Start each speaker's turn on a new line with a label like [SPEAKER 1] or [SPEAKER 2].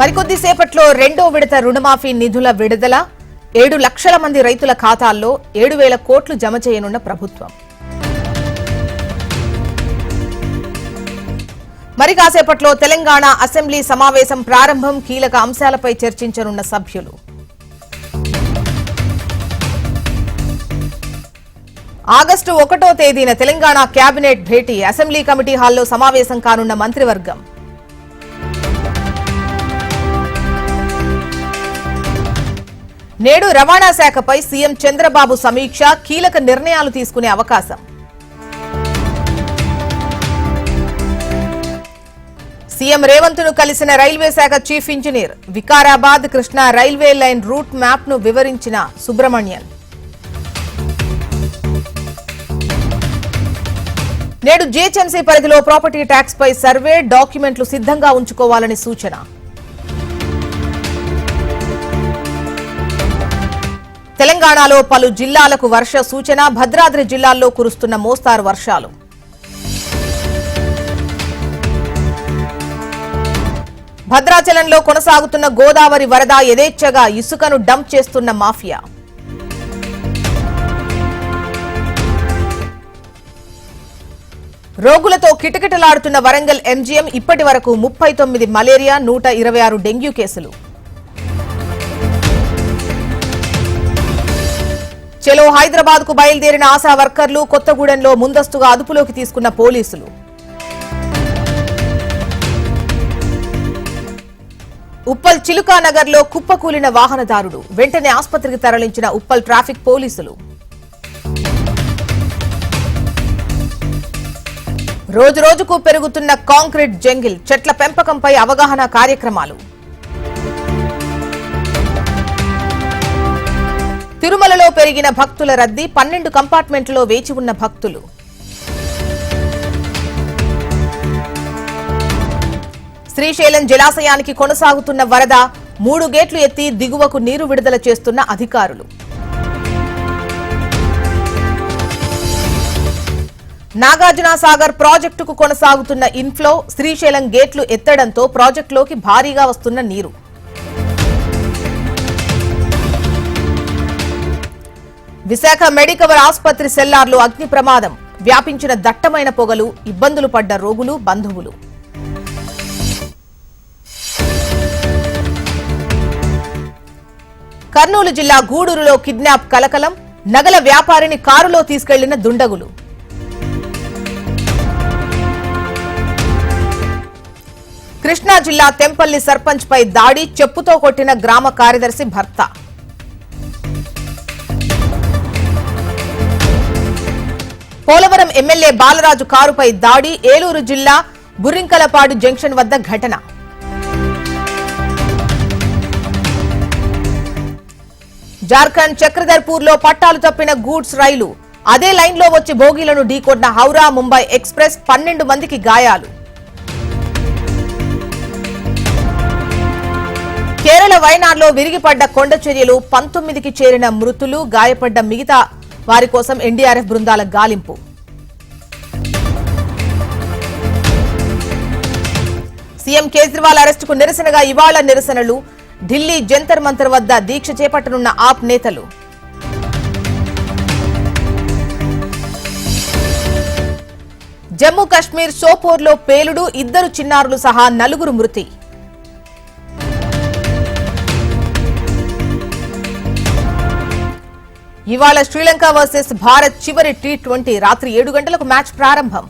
[SPEAKER 1] మరికొద్ది సేపట్లో రెండో విడత రుణమాఫీ నిధుల విడుదల. ఏడు లక్షల మంది రైతుల ఖాతాల్లో ఏడు వేల కోట్లు జమ చేయనున్న ప్రభుత్వం. మరి కాసేపట్లో తెలంగాణ అసెంబ్లీ సమావేశం ప్రారంభం కీలక అంశాలపై చర్చించనున్న సభ్యులు. ఆగస్టు ఒకటో తేదీన తెలంగాణ కేబినెట్ భేటీ. అసెంబ్లీ కమిటీ హాల్లో సమావేశం కానున్న మంత్రివర్గం. నేడు రవాణా శాఖపై సీఎం చంద్రబాబు సమీక్ష కీలక నిర్ణయాలు తీసుకునే అవకాశం. సీఎం రేవంత్ను కలిసిన రైల్వే శాఖ chief engineer Vikarabad Krishna railway line route మ్యాప్ను వివరించిన సుబ్రహ్మణ్యన్. నేడు జీహెచ్ఎంసీ పరిధిలో ప్రాపర్టీ ట్యాక్స్ పై సర్వే డాక్యుమెంట్లు సిద్ధంగా ఉంచుకోవాలని సూచన. తెలంగాణలో పలు జిల్లాలకు వర్ష సూచన భద్రాద్రి జిల్లాల్లో కురుస్తున్న మోస్తారు వర్షాలు. భద్రాచలంలో కొనసాగుతున్న గోదావరి వరద యథేచ్ఛగా ఇసుకను డంప్ చేస్తున్న మాఫియా. రోగులతో కిటకిటలాడుతున్న వరంగల్ ఎంజీఎం ఇప్పటి వరకు ముప్పై తొమ్మిది మలేరియా నూట ఇరవై ఆరు డెంగ్యూ కేసులు. చెలో హైదరాబాద్కు బయలుదేరిన ఆశా వర్కర్లు కొత్తగూడెంలో ముందస్తుగా అదుపులోకి తీసుకున్న పోలీసులు. ఉప్పల్ చిలుకానగర్లో కుప్పకూలిన వాహనదారుడు వెంటనే ఆసుపత్రికి తరలించిన ఉప్పల్ ట్రాఫిక్ పోలీసులు. రోజు రోజుకు పెరుగుతున్న కాంక్రీట్ జంగిల్ చెట్ల పెంపకంపై అవగాహన కార్యక్రమాలు. తిరుమలలో పెరిగిన భక్తుల రద్దీ పన్నెండు కంపార్ట్మెంట్లో వేచి ఉన్న భక్తులు. శ్రీశైలం జలాశయానికి కొనసాగుతున్న వరద మూడు గేట్లు ఎత్తి దిగువకు నీరు విడుదల చేస్తున్న అధికారులు. నాగార్జున సాగర్ ప్రాజెక్టుకు కొనసాగుతున్న ఇన్ఫ్లో శ్రీశైలం గేట్లు ఎత్తడంతో ప్రాజెక్టులోకి భారీగా వస్తున్న నీరు. విశాఖ మెడికవర్ ఆసుపత్రి సెల్లార్లో అగ్ని ప్రమాదం. వ్యాపించిన దట్టమైన పొగలు ఇబ్బందులు పడ్డ రోగులు బంధువులు. కర్నూలు జిల్లా గూడూరులో కిడ్నాప్ కలకలం నగల వ్యాపారిని కారులో తీసుకెళ్ళిన దుండగులు. కృష్ణా జిల్లా తెంపల్లి సర్పంచ్ పై దాడి చెప్పుతో కొట్టిన గ్రామ కార్యదర్శి భర్త. పోలవరం ఎమ్మెల్యే బాలరాజు కారుపై దాడి ఏలూరు జిల్లా బుర్రింకలపాడు జంక్షన్ వద్ద ఘటన. జార్ఖండ్ చక్రధర్పూర్లో పట్టాలు తప్పిన గూడ్స్ రైలు. అదే లైన్లో వచ్చి బోగీలను ఢీకొట్టిన హౌరా ముంబై ఎక్స్ప్రెస్ పన్నెండు మందికి గాయాలు. కేరళ వైనాడ్లో విరిగిపడ్డ కొండ చర్యలు పంతొమ్మిదికి చేరిన మృతులు గాయపడ్డ మిగతా వారి కోసం ఎన్డీఆర్ఎఫ్ బృందాల గాలింపు. సీఎం కేజ్రీవాల్ అరెస్టుకు నిరసనగా ఇవాళ నిరసనలు. ఢిల్లీ జంతర్ మంతర్ వద్ద దీక్ష చేపట్టనున్న ఆప్ నేతలు. జమ్మూ కశ్మీర్ సోపోర్లో పేలుడు ఇద్దరు చిన్నారులు సహా నలుగురు మృతి. ఇవాళ శ్రీలంక వర్సెస్ భారత్ చివరి టీ ట్వంటీ రాత్రి ఏడు గంటలకు మ్యాచ్ ప్రారంభం.